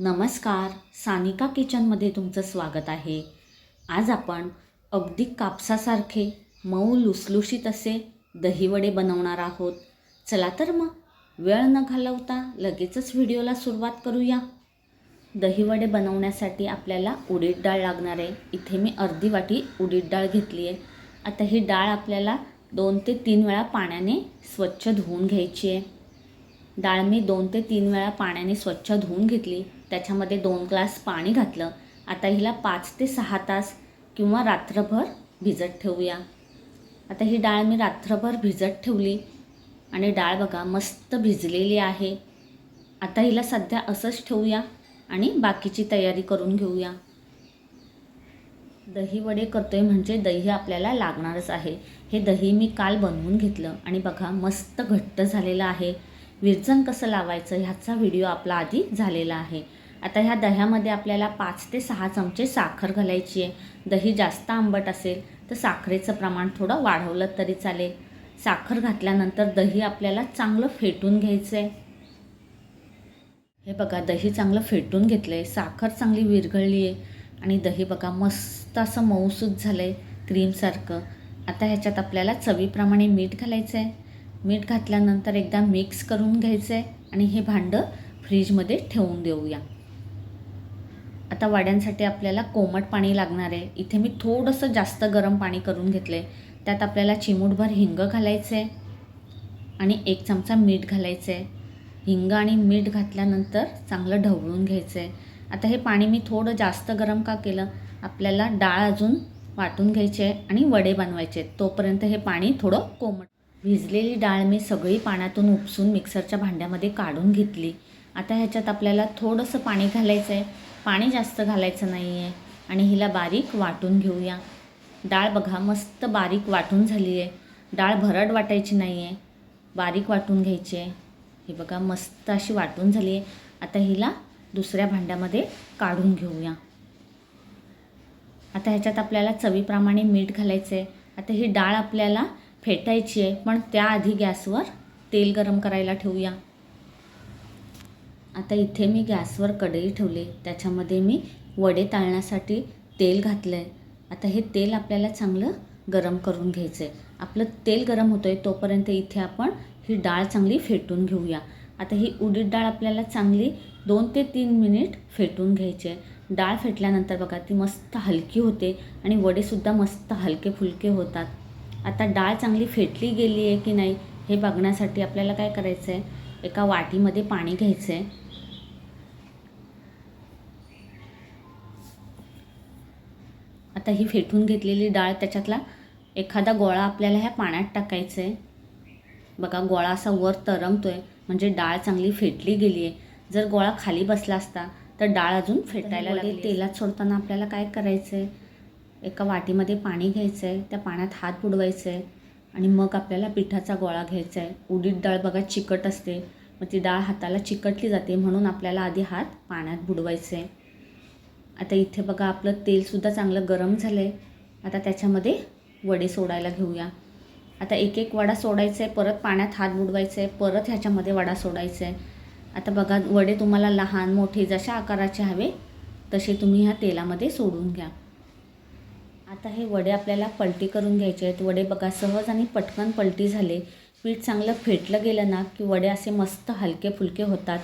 नमस्कार. सानिका किचनमध्ये तुमचं स्वागत आहे. आज आपण अगदी कापसासारखे मऊ लुसलुशीत असे दहीवडे बनवणार आहोत. चला तर मग वेळ न घालवता लगेचच व्हिडिओला सुरुवात करूया. दहीवडे बनवण्यासाठी आपल्याला उडीद डाळ लागणार आहे. इथे मी अर्धी वाटी उडीद डाळ घेतली आहे. आता ही डाळ आपल्याला दोन ते तीन वेळा पाण्याने स्वच्छ धुवून घ्यायची आहे. डाळ मी दोन ते तीन वेळा पाण्याने स्वच्छ धुवून घेतली. त्याच्यामध्ये दोन ग्लास पाणी घातलं. आता हिला पाच ते सहा तास किंवा रात्रभर भिजत ठेवूया. आता ही डाळ मी रात्रभर भिजत ठेवली. आणि डाळ बघा मस्त भिजलेली आहे. आता हिला सध्या असंच ठेवूया आणि बाकीची तयारी करून घेऊया. दही वडे करतोय म्हणजे दही आपल्याला लागणारच आहे. हे दही मी काल बनवून घेतलं आणि बघा मस्त घट्ट झालेलं आहे. विरजन कसं लावायचं ह्याचा व्हिडिओ आपला आधी झालेला आहे. आता ह्या दह्यामध्ये आपल्याला पाच ते सहा चमचे साखर घालायची आहे. दही जास्त आंबट असेल तर साखरेचं प्रमाण थोडं वाढवलं तरी चालेल. साखर घातल्यानंतर दही आपल्याला चांगलं फेटून घ्यायचं आहे हे बघा दही चांगलं फेटून घेतलं आहे साखर चांगली विरघळली आहे. आणि दही बघा मस्त असं मऊसूत झालं आहे क्रीमसारखं. आता ह्याच्यात आपल्याला चवीप्रमाणे मीठ घालायचं आहे मीठ घातल्यानंतर एकदा मिक्स करून घ्यायचं आहे आणि हे भांडं फ्रीजमध्ये ठेवून देऊया. आता वड्यांसाठी आपल्याला कोमट पाणी लागणार आहे. इथे मी थोडंसं जास्त गरम पाणी करून घेतलं आहे त्यात आपल्याला चिमूटभर हिंग घालायचं आहे आणि एक चमचा मीठ घालायचं आहे हिंग आणि मीठ घातल्यानंतर चांगलं ढवळून घ्यायचं आहे आता हे पाणी मी थोडं जास्त गरम का केलं? आपल्याला डाळ अजून वाटून घ्यायची आहे आणि वडे बनवायचे आहेत. तोपर्यंत हे पाणी थोडं कोमट. भिजलेली डाळ मी सगळी पाण्यातून उपसून मिक्सरच्या भांड्यामध्ये काढून घेतली. आता ह्याच्यात आपल्याला थोडंसं पाणी घालायचं आहे पाणी जास्त घालायचं नाही आहे आणि हिला बारीक वाटून घेऊया. डाळ बघा मस्त बारीक वाटून झाली आहे डाळ भरड वाटायची नाही आहे बारीक वाटून घ्यायची. आहे ही बघा मस्त अशी वाटून झाली आहे आता हिला दुसऱ्या भांड्यामध्ये काढून घेऊया. आता ह्याच्यात आपल्याला चवीप्रमाणे मीठ घालायचं आहे आता ही डाळ आपल्याला फेटायची आहे पण त्याआधी गॅसवर तेल गरम करायला ठेवूया. आता इथे मी गॅसवर कढई ठेवली. त्याच्यामध्ये मी वडे ताळण्यासाठी तेल घातलं आहे आता हे तेल आपल्याला चांगलं गरम करून घ्यायचं आहे आपलं तेल गरम होतं आहे तोपर्यंत इथे आपण ही डाळ चांगली फेटून घेऊया. आता ही उडीद डाळ आपल्याला चांगली दोन ते तीन मिनिट फेटून घ्यायची आहे डाळ फेटल्यानंतर बघा ती मस्त हलकी होते आणि वडेसुद्धा मस्त हलके फुलके होतात. आता डाळ चांगली फेटली गेली आहे की नाही हे बघण्यासाठी आपल्याला काय करायचं आहे एका वाटीमध्ये पाणी घ्यायचं आहे आता ही फेटून घेतलेली डाळ त्याच्यातला एखादा गोळा आपल्याला ह्या पाण्यात टाकायचं आहे बघा गोळा असा वर तरंगतो आहे म्हणजे डाळ चांगली फेटली गेली आहे जर गोळा खाली बसला असता तर डाळ अजून फेटायला लागली तेलात सोडताना आपल्याला काय करायचं आहे एका वाटीमध्ये पाणी घ्यायचं आहे त्या पाण्यात हात बुडवायचं आहे आणि मग आपल्याला पिठाचा गोळा घ्यायचा आहे उडीद डाळ बघा चिकट असते मग ती डाळ हाताला चिकटली जाते म्हणून आपल्याला आधी हात पाण्यात बुडवायचे आहे आता इथे बघा आपलं तेलसुद्धा चांगलं गरम झालं आहे आता त्याच्यामध्ये वडे सोडायला घेऊया. आता एक एक वडा सोडायचा आहे परत पाण्यात हात बुडवायचा आहे परत ह्याच्यामध्ये वडा सोडायचा आहे आता बघा वडे तुम्हाला लहान मोठे जशा आकाराचे हवे तसे तुम्ही ह्या तेलामध्ये सोडून घ्या. आता हे वडे आपल्याला पलटी करून घ्यायचे आहेत. वडे बघा सहज आणि पटकन पलटी झाले. पीठ चांगलं फेटलं गेलं ना की वडे असे मस्त हलके फुलके होतात.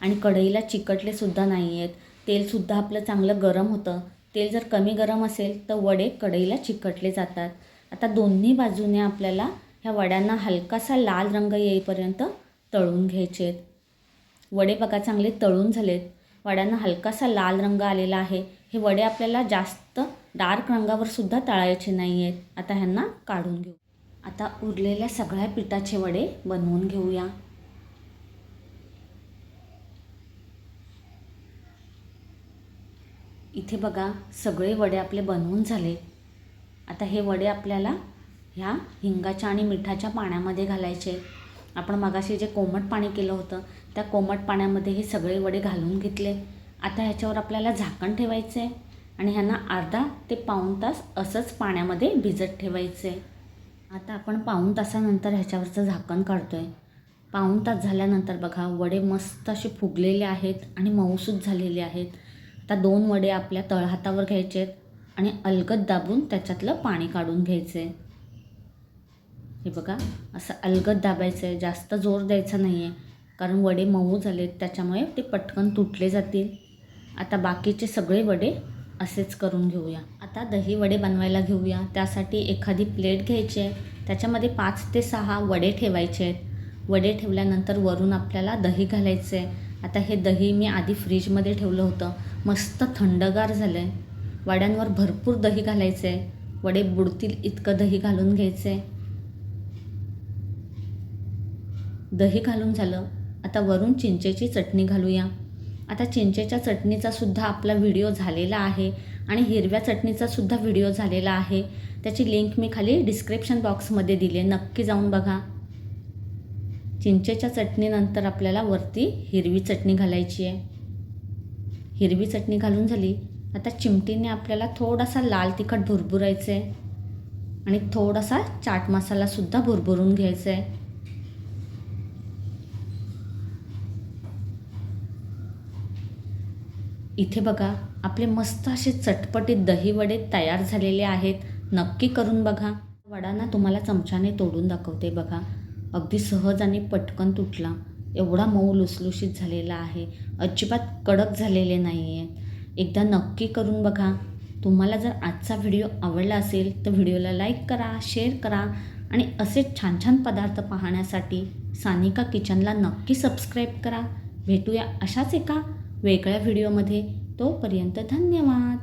आणि कढईला चिकटलेसुद्धा नाही आहेत तेलसुद्धा आपलं चांगलं गरम होतं. तेल जर कमी गरम असेल तर वडे कढईला चिकटले जातात. आता दोन्ही बाजूने आपल्याला ह्या वड्यांना हलकासा लाल रंग येईपर्यंत तळून घ्यायचे आहेत वडे बघा चांगले तळून झालेत. वड्यांना हलकासा लाल रंग आलेला आहे. हे वडे आपल्याला जास्त डार्क रंगावर सुद्धा तळायचे नाही आहेत आता ह्यांना काढून घेऊ. आता उरलेल्या सगळ्या पिठाचे वडे बनवून घेऊया. इथे बघा सगळे वडे आपले बनवून झाले. आता हे वडे आपल्याला ह्या हिंगाच्या आणि मिठाच्या पाण्यामध्ये घालायचे. आपण मगाशी जे कोमट पाणी केलं होतं त्या कोमट पाण्यामध्ये हे सगळे वडे घालून घेतले. आता ह्याच्यावर आपल्याला झाकण ठेवायचं आहे आणि ह्यांना अर्धा ते पाऊण तास असंच पाण्यामध्ये भिजत ठेवायचं आहे आता आपण पाऊण तासानंतर ह्याच्यावरचं झाकण काढतो आहे पाऊण तास झाल्यानंतर बघा वडे मस्त असे फुगलेले आहेत आणि मऊसूत झालेले आहेत. आता दोन वडे आपल्या तळहातावर घ्यायचे आहेत आणि अलगद दाबून त्याच्यातलं पाणी काढून घ्यायचे हे बघा असं अलगद दाबायचं आहे जास्त जोर द्यायचा नाही आहे कारण वडे मऊ झालेत त्याच्यामुळे ते पटकन तुटले जातील. आता बाकीचे सगळे वडे असेच करून घेऊया. आता दही वडे बनवायला घेऊया. त्यासाठी एखादी प्लेट घ्यायची आहे. त्याच्यामध्ये पाच ते सहा वडे ठेवायचे आहेत. वडे ठेवल्यानंतर वरून आपल्याला दही घालायचं आहे आता हे दही मी आधी फ्रीजमध्ये ठेवलं होतं. मस्त थंडगार झालं आहे वड्यांवर भरपूर दही घालायचं आहे वडे बुडतील इतकं दही घालून घ्यायचं आहे दही घालून झालं. आता वरून चिंचेची चटणी घालूया. आता चिंचेच्या चटणीचा सुद्धा आपला व्हिडिओ झालेला आहे आणि हिरव्या चटणीचा सुद्धा व्हिडिओ झालेला आहे. त्याची लिंक मी खाली डिस्क्रिप्शन बॉक्समध्ये दिली नक्की जाऊन बघा. चिंचेच्या चटणीनंतर आपल्याला वरती हिरवी चटणी घालायची आहे. हिरवी चटणी घालून झाली आता चिमटीने आपल्याला थोडासा लाल तिखट भुरभुरायचं आहे आणि थोडासा चाट मसालासुद्धा भुरभुरून घ्यायचा आहे इथे बघा आपले मस्त असे चटपटीत दहीवडे तयार झालेले आहेत. नक्की करून बघा. वडांना तुम्हाला चमच्याने तोडून दाखवते बघा. अगदी सहज आणि पटकन तुटला. एवढा मऊ लुसलुशीत झालेला आहे. अजिबात कडक झालेले नाही आहे एकदा नक्की करून बघा. तुम्हाला जर आजचा व्हिडिओ आवडला असेल तर व्हिडिओला लाईक करा शेअर करा आणि असेच छान छान पदार्थ पाहण्यासाठी सानिका किचनला नक्की सबस्क्राईब करा. भेटूया अशाच एका वेगळ्या व्हिडिओमध्ये. तोपर्यंत धन्यवाद.